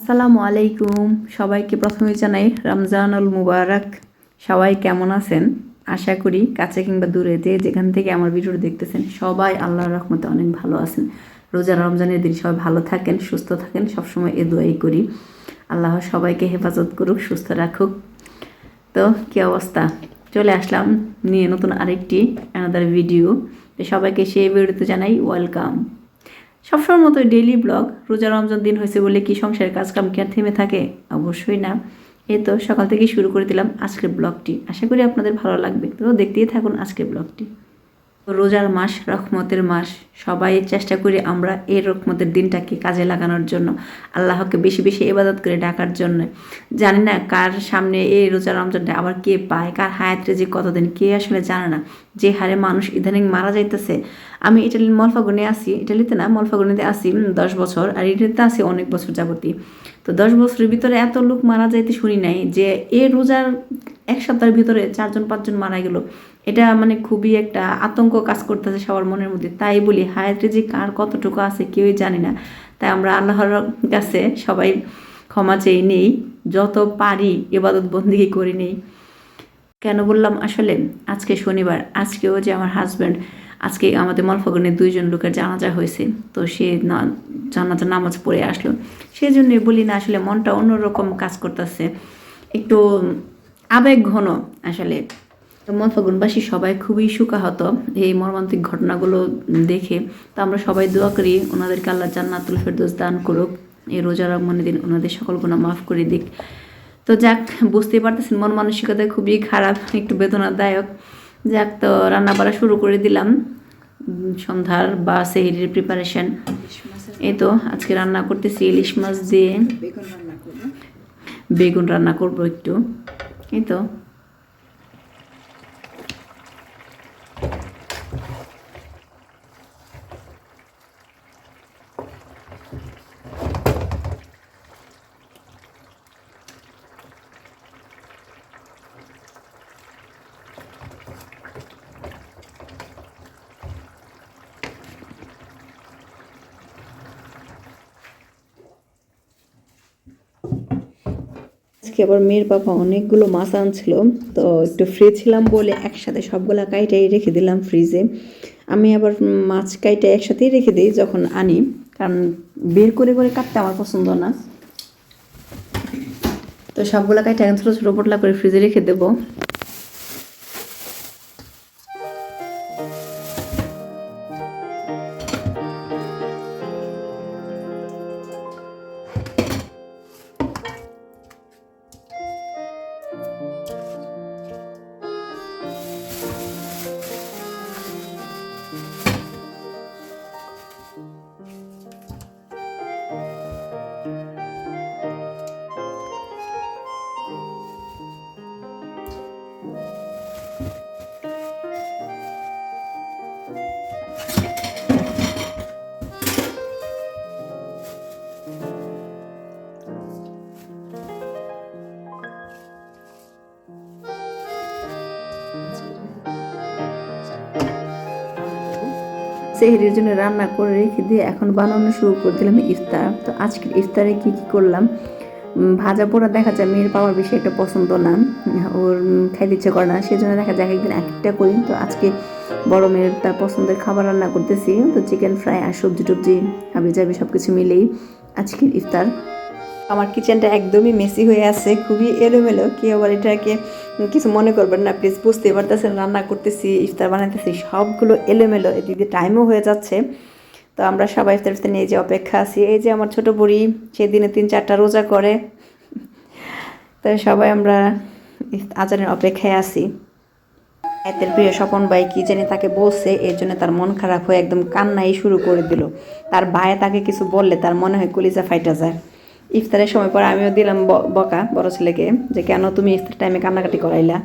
আসসালামু আলাইকুম। সবাইকে প্রথমে জানাই রমজানুল মুবারক। সবাই কেমন আছেন? আশা করি কাছে কিংবা দূরে যে যেখান থেকে আমার ভিডিওটা দেখতেছেন, সবাই আল্লাহর রহমতে অনেক ভালো আছেন। রোজা রমজানের দিন সবাই ভালো থাকেন, সুস্থ থাকেন, সবসময় এ দোয়াই করি। আল্লাহ সবাইকে হেফাজত করুক, সুস্থ রাখুক। তো কি অবস্থা? চলে আসলাম নিয়ে নতুন আরেকটি আনাদার ভিডিও সবাইকে সেই ভিডিওতে জানাই ওয়েলকাম সবসময় মতো ডেইলি ব্লগ রোজা রমজান দিন হয়েছে বলে কি সংসারের কাজকাম কি আর থেমে থাকে? অবশ্যই না। এই তো সকাল থেকেই শুরু করে দিলাম আজকের ব্লগটি আশা করি আপনাদের ভালো লাগবে। তো দেখতেই থাকুন আজকের ব্লগটি রোজার মাস, রহমতের মাস, সবাই চেষ্টা করি আমরা এই রহমতের দিনটাকে কাজে লাগানোর জন্য, আল্লাহকে বেশি বেশি ইবাদত করে ডাকার জন্য। জানি না কার সামনে এই রোজা রমজানটা আবার কে পায়, কার হায়াতে যে কতদিন, কে আসলে জানে না। যে হারে মানুষ ইদানিং মারা যাইতেছে, আমি ইটালির মলফাগুনে আসি ইটালিতে না, মলফাগুনিতে আসি দশ বছর, আর ইটালিতে আসি অনেক বছর যাবতী তো দশ বছরের ভিতরে এত লোক মারা যাইতে শুনি নাই যে এই রোজার এক সপ্তাহের ভিতরে চারজন, পাঁচজন মারা গেল। এটা মানে খুবই একটা আতঙ্ক কাজ করতেছে সবার মনের মধ্যে। তাই বলি, হায়াতে যে কার কতটুকু আছে কেউই জানি না। তাই আমরা আল্লাহর কাছে সবাই ক্ষমা চেয়ে নেই, যত পারি এবাদত বন্দিগি করে নেই। কেন বললাম? আসলে আজকে শনিবার, আজকেও যে আমার হাজব্যান্ড আজকে আমাদের মলফাগুনের দুইজন লোকের জানাজা হয়েছে। তো সে না- জানাজা নামাজ পড়ে আসলো। সেই জন্য বলি না, আসলে মনটা অন্যরকম কাজ করতেছে। একটু আবেগ ঘন আসলে। মলফাগুনবাসী সবাই খুবই সুখাহত এই মর্মান্তিক ঘটনাগুলো দেখে। তো আমরা সবাই দোয়া করি ওনাদেরকে আল্লাহ জান্নাতুল ফেরদৌস দান করুক এই রোজা রহমানের দিন ওনাদের সকল গুণা মাফ করে দিক। তো যাক বুঝতে পারতেছেন মন মানসিকতা খুবই খারাপ একটু বেদনাদায়ক। যাক তো রান্না বাড়া শুরু করে দিলাম। সন্ধ্যার বা সেহরির প্রিপারেশন এই তো আজকে রান্না করতেছি ইলিশ মাছ দিয়ে। বেগুন রান্না করব একটু। এই তো আজকে আবার মেয়ের বাবা অনেকগুলো মাছ আনছিল, তো একটু ফ্রি ছিলাম বলে একসাথে সবগুলা কাইটাই রেখে দিলাম ফ্রিজে আমি আবার মাছ কাইটা একসাথেই রেখে দিই যখন আনি, কারণ বের করে করে কাটতে আমার পছন্দ না। তো সবগুলা কাইটা ছোটো ছোটো পোটলা করে ফ্রিজে রেখে দেবো। সেহরির জন্য রান্না করে রেখে দিয়ে এখন বানানো শুরু করে দিলাম ইফতার। তো আজকের ইফতারে কি কি করলাম? ভাজা পোড়া দেখা যায়, মেয়ের পাওয়ার বেশি একটা পছন্দ না। ওর খাইতে ইচ্ছে করে না। সেই জন্য দেখা যায় একদিন এক একটা করি। তো আজকে বড় মেয়ের তার পছন্দের খাবার রান্না করতেছি। তো চিকেন ফ্রাই আর সবজি টবজি হাবি যাবি সব কিছু মিলেই আজকের ইফতার। আমার কিচেনটা একদমই মেসি হয়ে আছে, খুবই এলোমেলো। কেউ আবার এটাকে কিছু মনে করবেন না প্লিজ বুঝতে পারতেছেন, রান্না করতেছি, ইফতার বানাইতেছি, সবগুলো এলোমেলো। এদিকে টাইমও হয়ে যাচ্ছে। তো আমরা সবাই ইফতার ইফতার নিয়ে যে অপেক্ষা আছি, এই যে আমার ছোট বুড়ি সেদিনে তিন চারটা রোজা করে। তো সবাই আমরা আচারের অপেক্ষায় আছি। এতের প্রিয় স্বপন ভাই কি জানি তাকে বলছে, এর জন্য তার মন খারাপ হয়ে একদম কান্নাই শুরু করে দিল। তার ভাই তাকে কিছু বললে তার মনে হয় কলিজা ফাইটা যায়। ইফতারের সময় পর আমিও দিলাম বকা বড় ছেলেকে যে, কেন তুমি ইফতার টাইমে কান্নাকাটি করাইলা?